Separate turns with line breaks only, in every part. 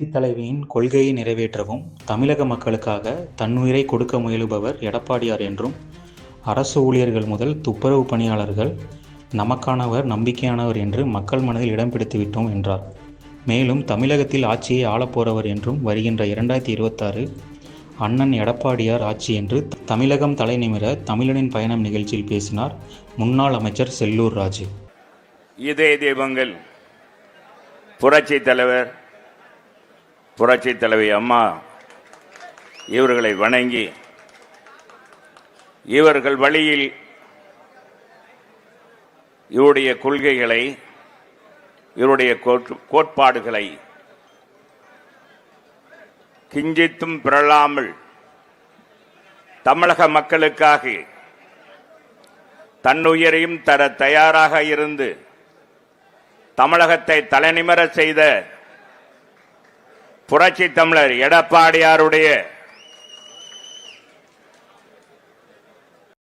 புரட்சித் தலைவியின் கொள்கையை நிறைவேற்றவும் தமிழக மக்களுக்காக தன்னுயிரை கொடுக்க முயலுபவர் எடப்பாடியார் என்றும் அரசு ஊழியர்கள் முதல் துப்புரவு பணியாளர்கள் நமக்கானவர் நம்பிக்கையானவர் என்று மக்கள் மனதில் இடம் பிடித்துவிட்டோம் என்றார். மேலும் தமிழகத்தில் ஆட்சியை ஆளப்போறவர் என்றும் வருகின்ற இரண்டாயிரத்தி இருபத்தாறு அண்ணன் எடப்பாடியார் ஆட்சி என்று தமிழகம் தலைநிமிர தமிழனின் பயணம் நிகழ்ச்சியில் பேசினார் முன்னாள் அமைச்சர் செல்லூர் ராஜு.
இதே தெய்வங்கள் புரட்சி தலைவர் புரட்சி தலைவி அம்மா இவர்களை வணங்கி இவர்கள் வழியில் இவருடைய கொள்கைகளை இவருடைய கோட்பாடுகளை கிஞ்சித்தும் பிறழாமல் தமிழக மக்களுக்காக தன்னுயிரையும் தர தயாராக இருந்து தமிழகத்தை தலைநிமர செய்த புரட்சி தமிழர் எடப்பாடியாருடைய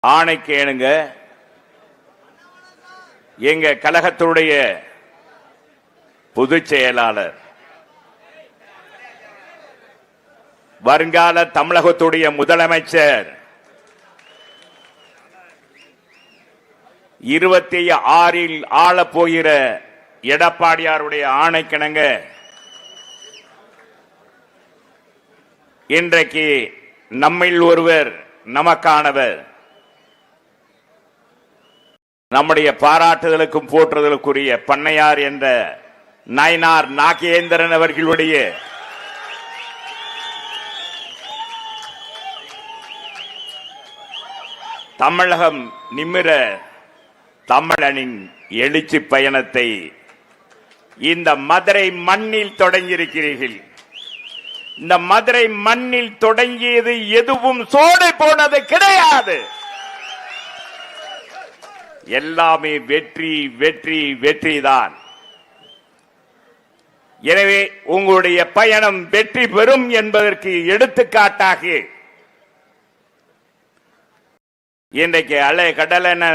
ஆணைக்கு ஏனுங்க எங்க கழகத்துடைய பொதுச் செயலாளர் வருங்கால தமிழகத்துடைய முதலமைச்சர் இருபத்தி ஆறில் ஆளப் போகிற எடப்பாடியாருடைய ஆணைக்கிணங்க இன்றைக்கு நம்மில் ஒருவர் நமக்கானவர். நம்முடைய பாராட்டுதலுக்கும் போற்றுதலுக்குரிய பண்ணையார் என்ற நயனார் நாகேந்திரன் அவர்களுடைய தமிழகம் நிமிர தமிழனின் எழுச்சி பயணத்தை இந்த மதுரை மண்ணில் தொடங்கியிருக்கிறீர்கள். இந்த மதுரை மண்ணில் தொடங்கியது எதுவும் சோடை போனது கிடையாது. எல்லாமே வெற்றி வெற்றி வெற்றி தான் எனவே உங்களுடைய பயணம் வெற்றி பெறும் என்பதற்கு எடுத்துக்காட்டாக இன்றைக்கு அலை கடல் என்ன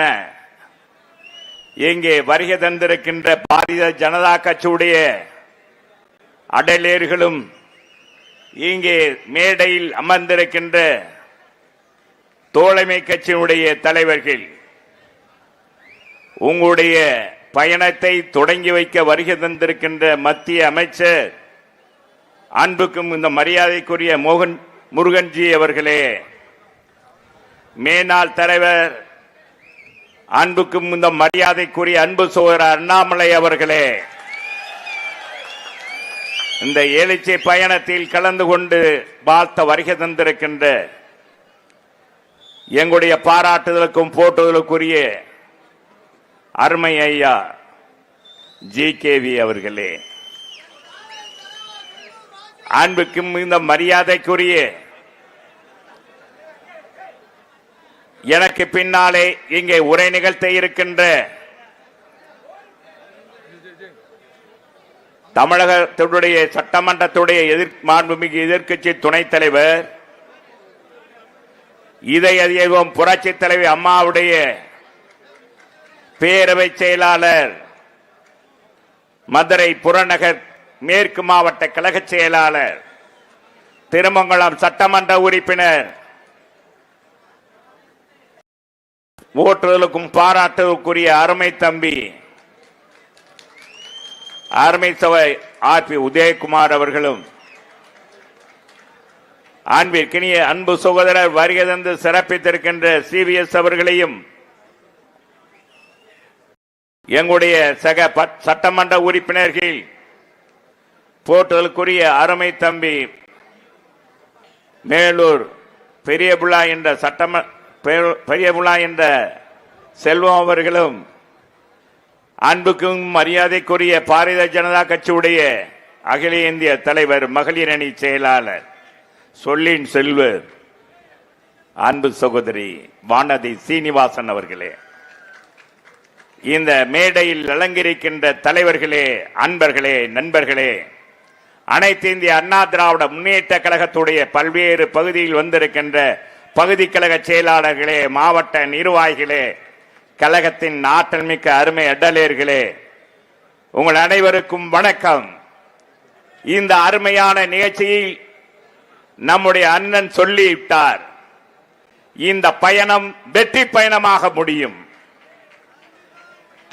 இங்கே வருகை தந்திருக்கின்ற பாரதிய ஜனதா கட்சியுடைய அடலேர்களும் இங்கே மேடையில் அமர்ந்திருக்கின்ற தோழமை கட்சியினுடைய தலைவர்கள் உங்களுடைய பயணத்தை தொடங்கி வைக்க வருகை தந்திருக்கின்ற மத்திய அமைச்சர் அன்புக்கும் இந்த மரியாதைக்குரிய மோகன் முருகன்ஜி அவர்களே மேனாள் தலைவர் அன்புக்கும் இந்த மரியாதைக்குரிய அன்பு சோழர் அண்ணாமலை அவர்களே இந்த எழுச்சி பயணத்தில் கலந்து கொண்டு வாழ்த்த வருகை தந்திருக்கின்ற எங்களுடைய பாராட்டுதலுக்கும் போட்டுதலுக்குரிய அருமை ஐயா ஜி கேவி அவர்களே. அன்புக்கும் இந்த மரியாதைக்குரிய எனக்கு பின்னாலே இங்கே உரை நிகழ்த்த இருக்கின்ற தமிழகத்தினுடைய சட்டமன்றத்துடைய எதிர் மாண்புமிகு எதிர்க்கட்சி துணைத் தலைவர் இதை அதிகம் புரட்சி தலைவி அம்மாவுடைய பேரவை செயலாளர் மதுரை புறநகர் மேற்கு மாவட்ட கழக செயலாளர் திருமங்கலம் சட்டமன்ற உறுப்பினர் ஓட்டுதலுக்கும் பாராட்டுவதற்குரிய அருமை தம்பி அருமை சபை ஆர் பி உதயகுமார் அவர்களும் அன்பிற்கினிய அன்பு சகோதரர் வருகை தந்து சிறப்பித்திருக்கின்ற சிவிஎஸ் அவர்களையும் எங்களுடைய சக பட்- சட்டமன்ற உறுப்பினர்கள் போற்றுதலுக்குரிய அருமை தம்பி மேலூர் பெரியபுள்ளா என்ற சட்டம பெ- என்ற செல்வம் அவர்களும் அன்புக்கும் மரியாதைக்குரிய பாரதிய ஜனதா கட்சியுடைய அகில இந்திய தலைவர் மகளிர் அணி செயலாளர் சொல்லின் செல்வர் அன்பு சகோதரி வானதி சீனிவாசன் அவர்களே. இந்த மேடையில் அலங்கரிக்கின்ற தலைவர்களே அன்பர்களே நண்பர்களே அனைத்து இந்திய அண்ணா திராவிட முன்னேற்ற கழகத்துடைய பல்வேறு பகுதியில் வந்திருக்கின்ற பகுதி கழக செயலாளர்களே மாவட்ட நிர்வாகிகளே கழகத்தின் ஆற்றல் மிக்க அருமை அடலேர்களே உங்கள் அனைவருக்கும் வணக்கம். இந்த அருமையான நிகழ்ச்சியில் நம்முடைய அண்ணன் சொல்லிவிட்டார் இந்த பயணம் வெற்றி பயணமாக முடியும்.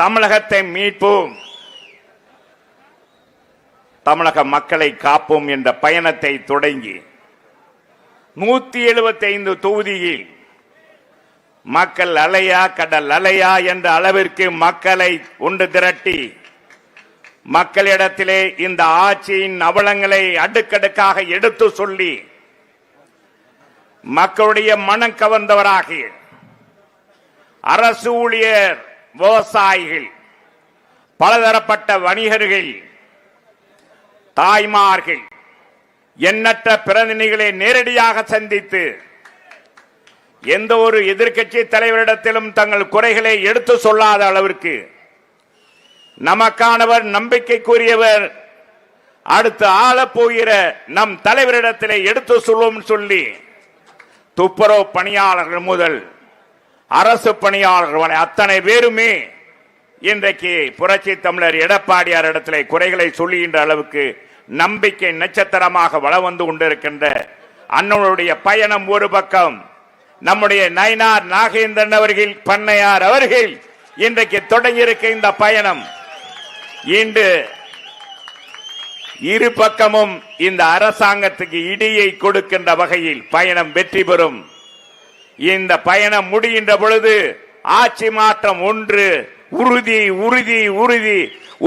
தமிழகத்தை மீட்போம் தமிழக மக்களை காப்போம் என்ற பயணத்தை தொடங்கி நூத்தி எழுபத்தி ஐந்து தொகுதியில் மக்கள் அலையா கடல் அலையா என்ற அளவிற்கு மக்களை ஒன்று திரட்டி மக்களிடத்திலே இந்த ஆட்சியின் அவலங்களை அடுக்கடுக்காக எடுத்து சொல்லி மக்களுடைய மனம் கவர்ந்தவராக அரசு ஊழியர் விவசாயிகள் பலதரப்பட்ட வணிகர்கள் தாய்மார்கள் எண்ணற்ற பிரதிநிதிகளை நேரடியாக சந்தித்து எந்த ஒரு எதிர்க்கட்சி தலைவரிடத்திலும் தங்கள் குறைகளை எடுத்து சொல்லாத அளவிற்கு நமக்கானவர் நம்பிக்கைக்குரியவர் அடுத்து ஆளப் போகிற நம் தலைவரிடத்திலே எடுத்து சொல்லுவோம் சொல்லி துப்புரவு பணியாளர்கள் முதல் அரசு பணியாளர்கள் வரை அத்தனை பேருமே இன்றைக்கு புரட்சி தமிழர் எடப்பாடியார் இடத்திலே குறைகளை சொல்லுகின்ற அளவுக்கு நம்பிக்கை நட்சத்திரமாக வளம் வந்து கொண்டிருக்கின்ற அண்ணனுடைய பயணம் ஒரு பக்கம். நம்முடைய நயனார் நாகேந்திரன் அவர்கள் பண்ணையார் அவர்கள் இன்றைக்கு தொடங்கியிருக்க இந்த பயணம். இன்று இரு பக்கமும் இந்த அரசாங்கத்துக்கு இடியை கொடுக்கின்ற வகையில் பயணம் வெற்றி பெறும். இந்த பயணம் முடிகின்ற பொழுது ஆட்சி மாற்றம் ஒன்று உறுதி உறுதி உறுதி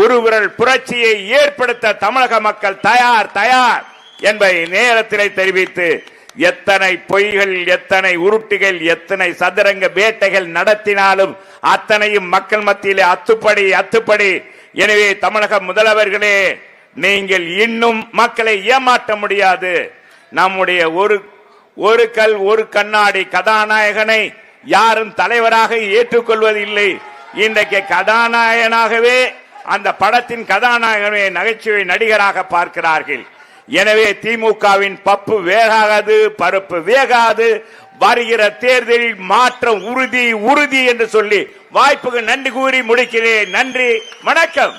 ஒரு விரல் புரட்சியை ஏற்படுத்த தமிழக மக்கள் தயார் தயார் என்பதை நேரத்திலே தெரிவித்து எத்தனை பொய்கள் எத்தனை உருட்டுகள் எத்தனை சதுரங்க வேட்டைகள் நடத்தினாலும் அத்தனையும் மக்கள் மத்தியிலே அத்துப்படி அத்துப்படி. எனவே தமிழக முதல்வர்களே நீங்கள் இன்னும் மக்களை ஏமாற்ற முடியாது. நம்முடைய ஒரு ஒரு கல் ஒரு கண்ணாடி கதாநாயகனை யாரும் தலைவராக ஏற்றுக்கொள்வதில்லை. இன்றைக்கு கதாநாயகனாகவே அந்த படத்தின் கதாநாயகனை நகைச்சுவை நடிகராக பார்க்கிறார்கள். எனவே திமுகவின் பப்பு வேகாது பருப்பு வேகாது. வருகிற தேர்தலில் மாற்றம் உறுதி உறுதி என்று சொல்லி வாய்ப்புக்கு நன்றி கூறி முடிக்கிறேன். நன்றி வணக்கம்.